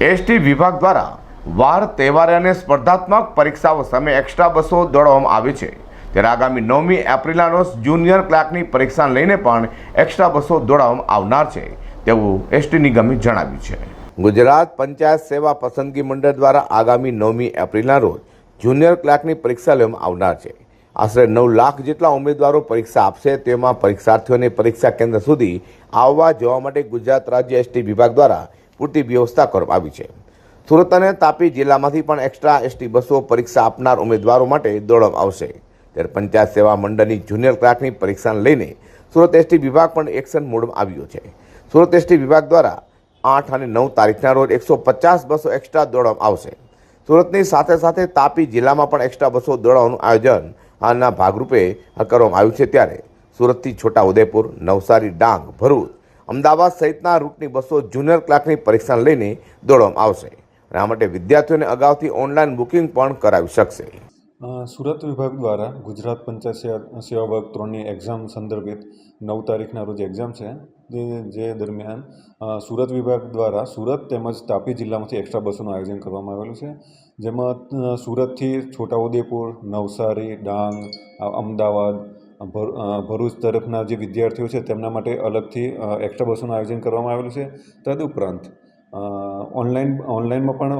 ST વિભાગ દ્વારા વાર, તહેવાર અને સ્પર્ધાત્મક પરીક્ષાઓ સામે એક્સ્ટ્રા બસો દોડવામાં આવી છે. ત્યારે આગામી નવમી એપ્રિલના રોજ જુનિયર ક્લાર્કની પરીક્ષા લઈને પણ એક્સ્ટ્રા બસો દોડાવવામાં આવનાર છે, તેવું એસટી નિગમે જણાવ્યું છે. ગુજરાત પંચાયત સેવા પસંદગી મંડળ દ્વારા આગામી નવમી એપ્રિલના રોજ જુનિયર ક્લાર્કની પરીક્ષા લેવામાં આવનાર છે. આશરે નવ લાખ જેટલા ઉમેદવારો પરીક્ષા આપશે, તેમાં પરીક્ષાર્થીઓને પરીક્ષા કેન્દ્ર સુધી આવવા જવા માટે ગુજરાત રાજ્ય એસટી વિભાગ દ્વારા પૂરતી વ્યવસ્થા કરવામાં આવી છે. સુરત અને તાપી જિલ્લામાંથી પણ એક્સ્ટ્રા એસટી બસો પરીક્ષા આપનાર ઉમેદવારો માટે દોડવામાં આવશે. ત્યારે પંચાયત સેવા મંડળની જુનિયર ક્લાર્કની પરીક્ષાને લઈને સુરત એસટી વિભાગ પણ એક્શન મોડમાં આવ્યો છે. સુરત એસટી વિભાગ દ્વારા આઠ અને નવ તારીખના રોજ એકસો પચાસ બસો એક્સ્ટ્રા દોડવામાં આવશે. સુરતની સાથે સાથે તાપી જિલ્લામાં પણ એક્સ્ટ્રા બસો દોડવાનું આયોજન આના ભાગરૂપે કરવામાં આવ્યું છે ત્યારે સુરતથી છોટા ઉદેપુર, નવસારી, ડાંગ, ભરૂચ અમદાવાદ સહિતના રૂટની બસો જુનિયર ક્લાર્કની પરીક્ષા લઈને દોડવામાં આવશે. અને આ માટે વિદ્યાર્થીઓને અગાઉથી ઓનલાઈન બુકિંગ પણ કરાવી શકશે. સુરત વિભાગ દ્વારા ગુજરાત પંચાયત સેવા વર્ગ ત્રણની એક્ઝામ સંદર્ભિત નવ તારીખના રોજ એક્ઝામ છે. જે દરમિયાન સુરત વિભાગ દ્વારા સુરત તેમજ તાપી જિલ્લામાંથી એક્સ્ટ્રા બસોનું આયોજન કરવામાં આવેલું છે. જેમાં સુરતથી છોટાઉદેપુર, નવસારી, ડાંગ અમદાવાદ ભરૂચ તરફના જે વિદ્યાર્થીઓ છે તેમના માટે અલગથી એક્સ્ટ્રા બસોનું આયોજન કરવામાં આવેલું છે. તદુપરાંત ઓનલાઈન, ઓનલાઈનમાં પણ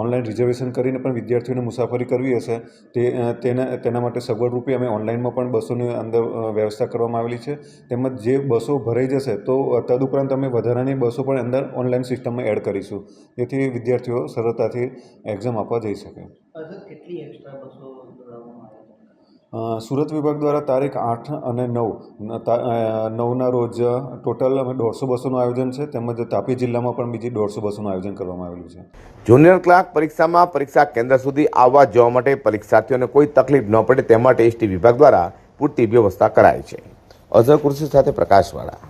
ઓનલાઈન રિઝર્વેશન કરીને પણ વિદ્યાર્થીઓને મુસાફરી કરવી હશે. તે તેના તેના માટે સગવડ રૂપે અમે ઓનલાઈનમાં પણ બસોની અંદર વ્યવસ્થા કરવામાં આવેલી છે. તેમજ જે બસો ભરાઈ જશે તો તદુપરાંત અમે વધારાની બસો પણ અંદર ઓનલાઈન સિસ્ટમમાં એડ કરીશું. જેથી વિદ્યાર્થીઓ સરળતાથી એક્ઝામ આપવા જઈ શકે. કેટલી એક્સ્ટ્રા બસો દોડાવવામાં આવે છે અ, સુરત વિભાગ દ્વારા તારીખ આઠ અને નવ નવના રોજ ટોટલ અમે દોઢસો બસોનું આયોજન છે, તેમજ તાપી જિલ્લામાં પણ બીજી દોઢસો બસોનું આયોજન કરવામાં આવેલું છે. જુનિયર ક્લાર્ક પરીક્ષામાં પરીક્ષા કેન્દ્ર સુધી આવવા જવા માટે પરીક્ષાર્થીઓને કોઈ તકલીફ ન પડે તે માટે એસટી વિભાગ દ્વારા પૂરતી વ્યવસ્થા કરાઈ છે. અઝર કુર્સી સાથે પ્રકાશવાળા.